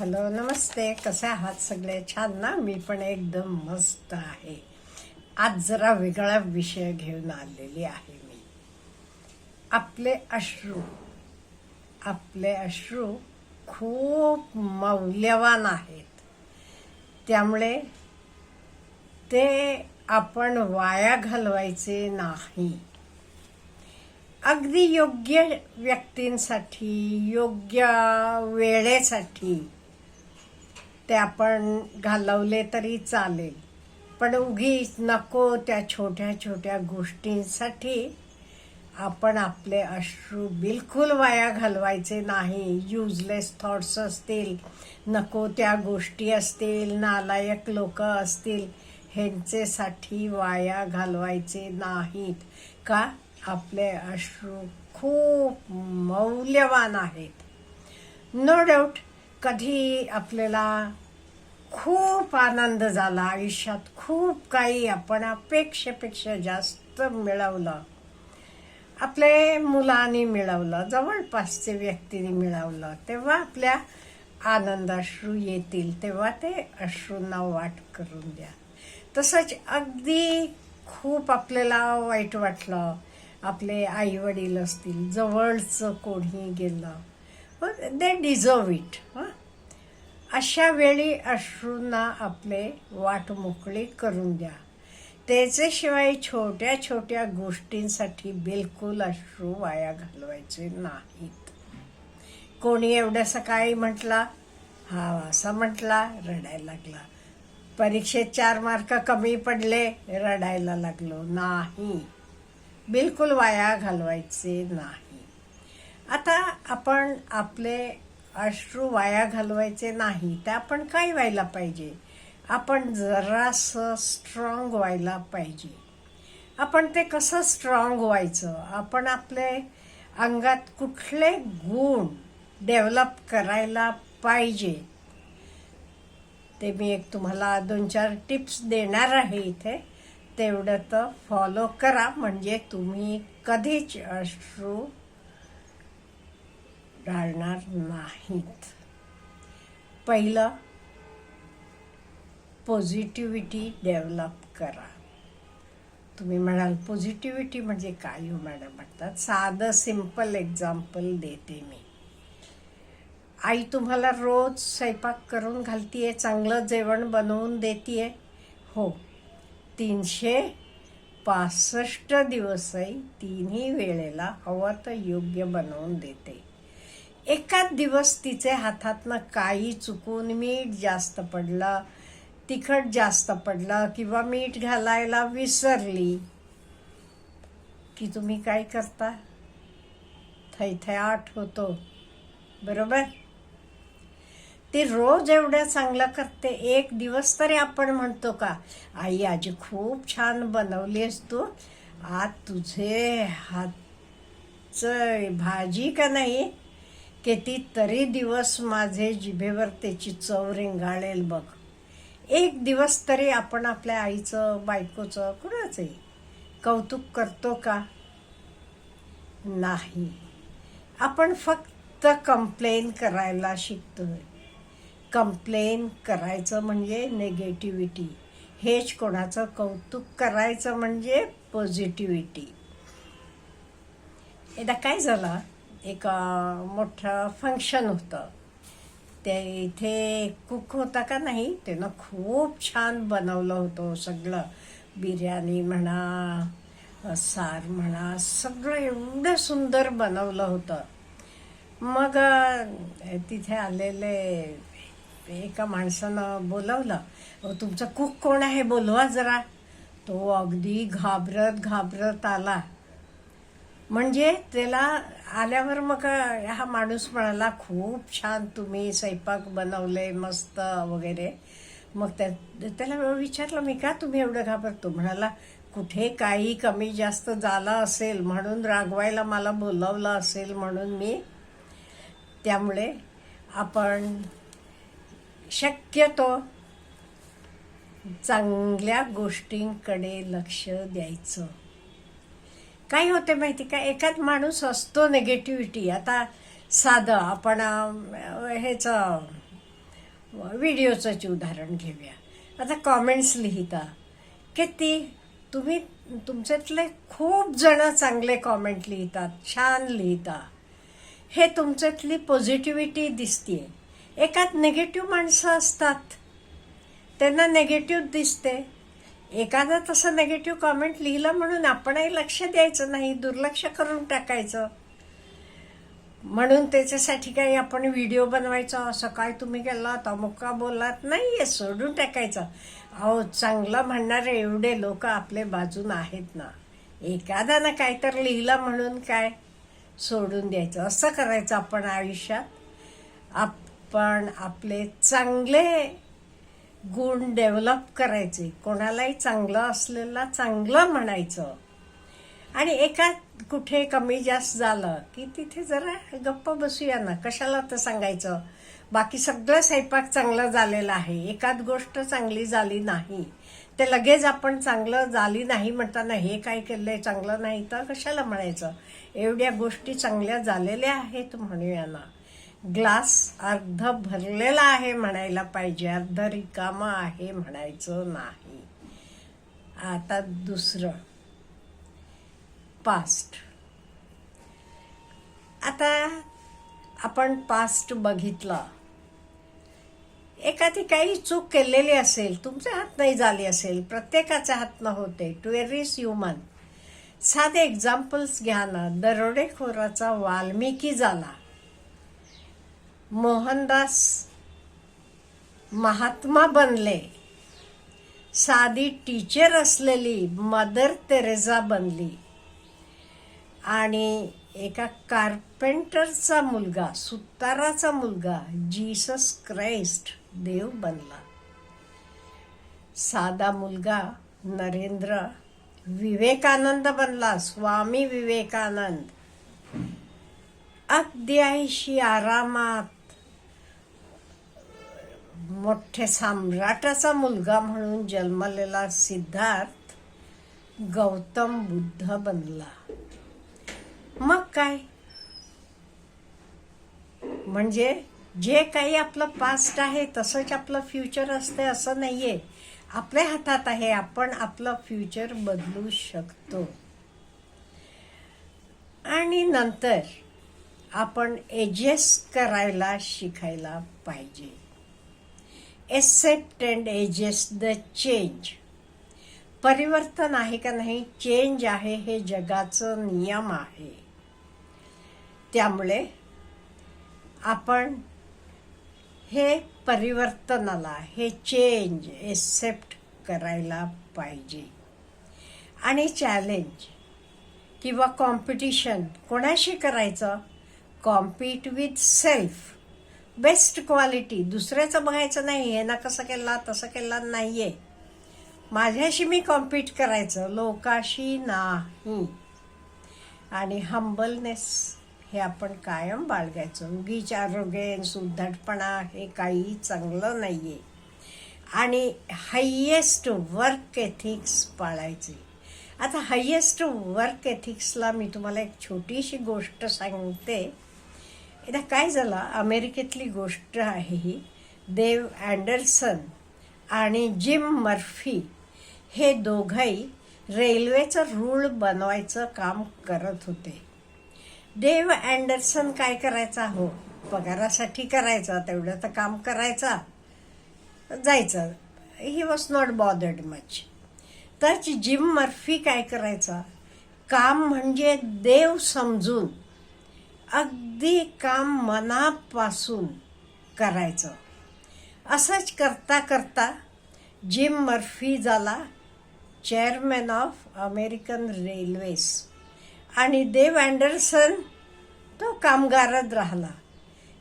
Hello नमस्ते. कसे आहात सगळे? छान ना? मी पण एकदम मस्त आहे. आज जरा वेगळा विषय घेऊन आलेली आहे मी. आपले अश्रू. आपले अश्रू खूप मौल्यवान आहेत. त्यामुळे ते आपण वाया घालवायचे नाही. अगदी योग्य व्यक्तींसाठी योग्य वेळेसाठी ते आपण घालवले तरी चालेल. पण उगीच नको त्या छोट्या छोट्या गोष्टींसाठी आपण आपले अश्रू बिलकुल वाया घालवायचे नाही. युजलेस थॉट्स असतील नको त्या गोष्टी असतील नालायक लोक असतील ह्यांचेसाठी वाया घालवायचे नाहीत. का? आपले अश्रू खूप मौल्यवान आहेत. नो डाऊट कधी आपल्याला खूप आनंद झाला आयुष्यात खूप काही आपण अपेक्षेपेक्षा जास्त मिळवलं. आपले मुलांनी मिळवलं जवळपासचे व्यक्तीने मिळवलं तेव्हा आपल्या आनंद अश्रू येतील तेव्हा ते अश्रूंना वाट करून द्या. तसंच अगदी खूप आपल्याला वाईट वाटलं आपले आई वडील असतील जवळचं कोणी गेलं दे डिझर्व इट अशा वेळी अश्रूंना आपले वाट मोकळी करून द्या. त्याच्याशिवाय छोट्या छोट्या गोष्टींसाठी बिलकुल अश्रू वाया घालवायचे नाहीत. कोणी एवढं सकाळी म्हटला हा असा म्हटला रडायला लागला. परीक्षेत चार मार्क कमी पडले रडायला लागलो. नाही. बिलकुल वाया घालवायचे नाही. आता आपण आपले अश्रू वाया घालवायचे नाही. ते आपण काय व्हायला पाहिजे? आपण जरासं स्ट्रॉंग व्हायला पाहिजे. आपण ते कसं स्ट्रॉंग व्हायचं? आपण आपले अंगात कुठले गुण डेव्हलप करायला पाहिजे? ते मी एक तुम्हाला दोन चार टिप्स देणार आहे इथे. तेवढं तर फॉलो करा. म्हणजे तुम्ही कधीच अश्रू राहणार नाहीत. पहिलं पॉझिटिव्हिटी डेव्हलप करा. तुम्ही म्हणाल पॉझिटिव्हिटी म्हणजे काय हो मॅडम म्हणतात? साधं सिंपल एक्झाम्पल देते मी. आई तुम्हाला रोज स्वयंपाक करून घालतीये चांगलं जेवण बनवून देतीये? हो. तीनशे पासष्ट दिवसही तिन्ही वेळेला हवं तर योग्य बनवून देते. एकाच दिवस तिचे हातातनं काही चुकून मीठ जास्त पडलं तिखट जास्त पडलं किंवा मीठ घालायला विसरली. की तुम्ही काय करता? थैथयाट होतो बरोबर? ती रोज एवढं चांगलं करते. एक दिवस तरी आपण म्हणतो का आई आजी खूप छान बनवलीस तू. आज तुझे हातचं भाजी का नाही? किती तरी दिवस माझे जिभेवर त्याची चव रिंगाळेल बघ. एक दिवस तरी आपण आपल्या आईचं बायकोचं कुणाचंही कौतुक करतो का? नाही. आपण फक्त कंप्लेन करायला शिकतोय. कंप्लेन करायचं म्हणजे नेगेटिव्हिटी हेच कोणाचं कौतुक करायचं म्हणजे पॉझिटिव्हिटी एकदा काय झालं? एक मोठं फंक्शन होतं. ते इथे कुक होता का नाही त्यानं खूप छान बनवलं होतं सगळं. बिर्याणी म्हणा सार म्हणा सगळं एवढं सुंदर बनवलं होतं. मग तिथे आलेले एका माणसानं बोलवलं तुमचं कुक कोण आहे? बोलवा जरा. तो अगदी घाबरत घाबरत आला. म्हणजे त्याला आल्यावर मग हा माणूस म्हणाला खूप छान तुम्ही स्वयंपाक बनवले मस्त वगैरे. मग त्या त्याला विचारलं मी का तुम्ही एवढं घाबरतो? म्हणाला कुठे काही कमी जास्त झाला असेल म्हणून रागवायला मला बोलवलं असेल म्हणून मी. त्यामुळे आपण शक्यतो चांगल्या गोष्टींकडे लक्ष द्यायचं. काय होते माहिती का? एकाच माणूस असतो नेगेटिव्हिटी आता साधं आपण ह्याचं व्हिडिओचंच उदाहरण घेऊया. आता कॉमेंट्स लिहिता. किती? तुम्ही तुमच्यातले खूप जण चांगले कॉमेंट लिहितात छान लिहिता. हे तुमच्यातली पॉझिटिव्हिटी दिसते एकात नेगेटिव्ह माणसं असतात. त्यांना नेगेटिव्ह दिसते. एखादा तसं नेगेटिव्ह कॉमेंट लिहिलं म्हणून आपणही लक्ष द्यायचं नाही दुर्लक्ष करून टाकायचं. म्हणून त्याच्यासाठी काही आपण व्हिडिओ बनवायचा. असं काय तुम्ही केलात अमुका बोललात आहे सोडून टाकायचं. अहो चांगलं म्हणणारे एवढे लोक आपले बाजून आहेत ना. एखादा ना काय तर लिहिलं म्हणून काय सोडून द्यायचं? असं करायचं आपण आयुष्यात. आपण आपले चांगले गुण डेव्हलप करायचे. कोणालाही चांगलं असलेला चांगलं म्हणायचं. आणि एका कुठे कमी जास्त झालं की तिथे जरा गप्प बसूया ना. कशाला तर सांगायचं? बाकी सगळं स्वयंपाक चांगलं झालेलं आहे. एकाच गोष्ट चांगली झाली नाही. ते लगेच आपण चांगलं झाली नाही म्हणताना हे काय केलं आहे चांगलं नाही तर कशाला म्हणायचं? एवढ्या गोष्टी चांगल्या झालेल्या आहेत म्हणूया ना. ग्लास अर्ध भरलेला आहे म्हणायला पाहिजे. अर्ध रिकामा आहे म्हणायचं नाही. आता दुसरं. पास्ट आता आपण पास्ट बघितलं. एखादी काही चूक केलेली असेल तुमच्या हात नाही झाली असेल प्रत्येकाच्या हातनं होते टू एव्हरीज ह्युमन साधे एक्झाम्पल्स घ्या ना. दरोडेखोराचा वाल्मिकी झाला. मोहनदास महात्मा बनले. साधी टीचर असलेली मदर तेरेझा बनली. आणि एका कार्पेंटरचा मुलगा सुताराचा मुलगा जीसस क्राइस्ट देव बनला. साधा मुलगा नरेंद्र विवेकानंद बनला स्वामी विवेकानंद. अगदी आईशी आरामात मोठे सम्राटाचा मुलगा म्हणून जन्मलेला सिद्धार्थ गौतम बुद्ध बनला. मग काय? म्हणजे जे काही आपलं पास्ट आहे तसंच आपलं फ्युचर असते असं नाहीये. आपल्या हातात आहे आपण आपलं फ्युचर बदलू शकतो. आणि नंतर आपण एडजस्ट करायला शिकायला पाहिजे. Accept and adjust the change परिवर्तन आहे का नाही? चेंज आहे हे जगाचं नियम आहे. त्यामुळे आपण हे परिवर्तनाला हे चेंज एक्सेप्ट करायला पाहिजे. आणि चॅलेंज किंवा कॉम्पिटिशन कोणाशी करायचं? Compete with self best quality दुसऱ्याचं बघायचं नाही आहे ना कसं केला तसं केला नाही आहे माझ्याशी मी कॉम्पीट करायचं लोकाशी नाही. आणि हंबलनेस हे आपण कायम बाळगायचं. उगीच आरोग्य सुद्धटपणा हे काही चांगलं नाही आहे आणि हायेस्ट वर्क एथिक्स पाळायचे. आता हायेस्ट वर्क एथिक्सला मी तुम्हाला एक छोटीशी गोष्ट सांगते. एकदा काय झाला? अमेरिकेतली गोष्ट आहे ही. देव अँडरसन आणि जिम मर्फी हे दोघंही रेल्वेचं रूळ बनवायचं काम करत होते. देव अँडरसन काय करायचा? हो पगारासाठी करायचा तेवढं तर काम करायचा. जायचं. He was not bothered much तर जिम मर्फी काय करायचा? काम म्हणजे देव समजून अगदी काम मनापासून करायचं. असंच करता करता जिम मर्फी झाला चेअरमॅन ऑफ अमेरिकन रेल्वेज. आणि देव अँडरसन तो कामगारच राहिला.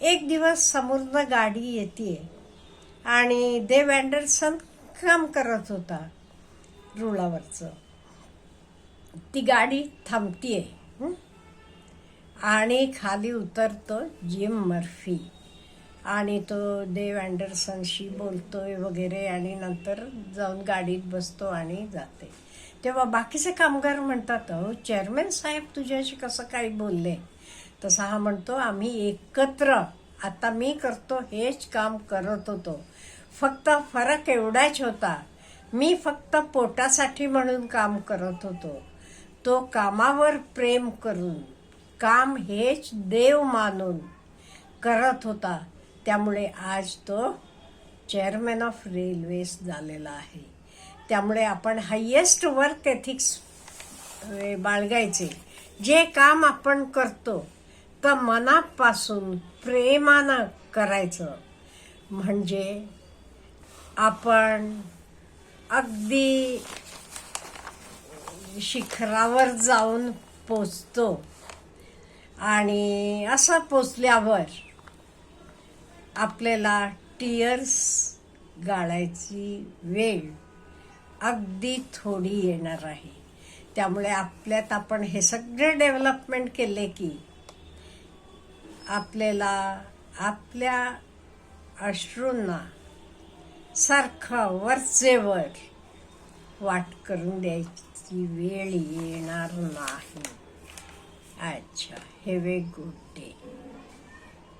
एक दिवस समोरनं गाडी येते आणि देव अँडरसन काम करत होता रुळावरचं. ती गाडी थांबतीये. आणि खाली उतरतो जिम मर्फी. आणि तो देव अँडरसनशी बोलतोय वगैरे आणि नंतर जाऊन गाडीत बसतो आणि जाते. तेव्हा बाकीचे कामगार म्हणतात अहो चेअरमॅन साहेब तुझ्याशी कसं काही बोलले? तसा हा म्हणतो आम्ही एकत्र आता मी करतो हेच काम करत होतो. फक्त फरक एवढाच होता. मी फक्त पोटासाठी म्हणून काम करत होतो. तो कामावर प्रेम करून काम हेच देव मानून करत होता. त्यामुळे आज तो चेअरमॅन ऑफ रेल्वेज झालेला आहे. त्यामुळे आपण हायेस्ट वर्क एथिक्स बाळगायचे. जे काम आपण करतो तर मनापासून प्रेमानं करायचं. म्हणजे आपण अगदी शिखरावर जाऊन पोचतो. आणि असं पोचल्यावर आपल्याला टीयर्स गाळायची वेळ अगदी थोडी येणार आहे. त्यामुळे आपल्यात आपण हे सगळे डेव्हलपमेंट केले की आपल्याला आपल्या अश्रूंना सारखं वरचेवर वाट करून द्यायची वेळ येणार नाही. अच्छा हॅव ए गुड डे